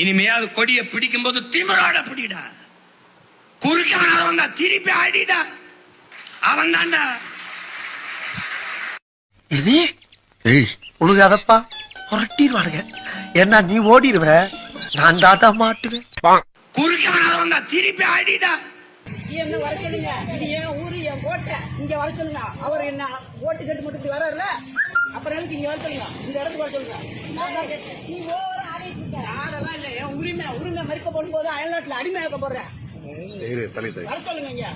இனிமையாவது கொடியை பிடிக்கும் போது திமிரோட பிடிடா. குறுக்கான வந்தா திருப்பி அடிடா அவன் தான்டா இது உழுகாதப்பா. புரட்டிடுவானுங்க. ஏன்னா நீ ஓடிடுவ. நான் தாத்தா மாட்டுவேன். குறுக்கான வந்தா திருப்பி அடிடா என்ன வர சொல்லுங்க இது என் ஊரு என் கோட்டை? இங்க வர சொல்லுங்க அவர் என்ன ஓட்டு கட்டு மட்டும் இப்படி வர்றாருல அப்புறம் இங்க வர சொல்லுங்க இந்த இடத்துக்கு வர சொல்லுங்க. நீ. இல்ல என் உரிமை உரிமை மறுக்க போடும்போது அயல்நாட்டுல அடிமையாக்க போடுறேன் வர சொல்லுங்க இங்க.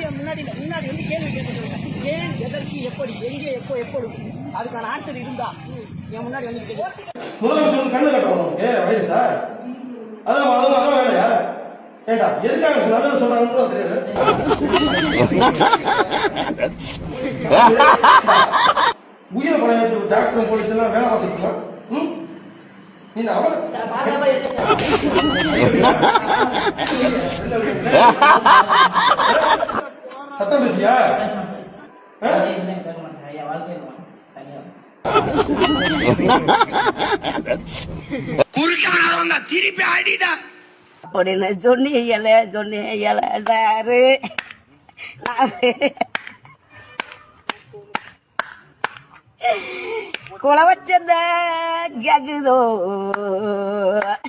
என் முன்னாடி இல்ல. முன்னாடி வந்து கேள்வி சொல்லுங்க ஏன் எதற்கு எப்படி எங்கே எப்போ எப்போ அதுக்கான ஆன்சர் இருந்தா என் முன்னாடி வந்து முதலமைச்சர் கண்ணு கட்டணும் உனக்கு வயசா? அதான் அதான் அதான் வேலையா? ஏண்டா எதுக்காக நல்லது சொல்றாங்கன்னு கூட தெரியாது. உயிரை பழைய டாக்டர் போலீஸ் எல்லாம் வேலை பார்த்துக்கலாம் ம்? சத்தம் பேசியா ஆ? குறுக்கான வந்தா திருப்பி அடிடா அப்படின்னு சொன்னீங்கல சொன்னீங்கல சாரு குள வச்சத கேக்குதோ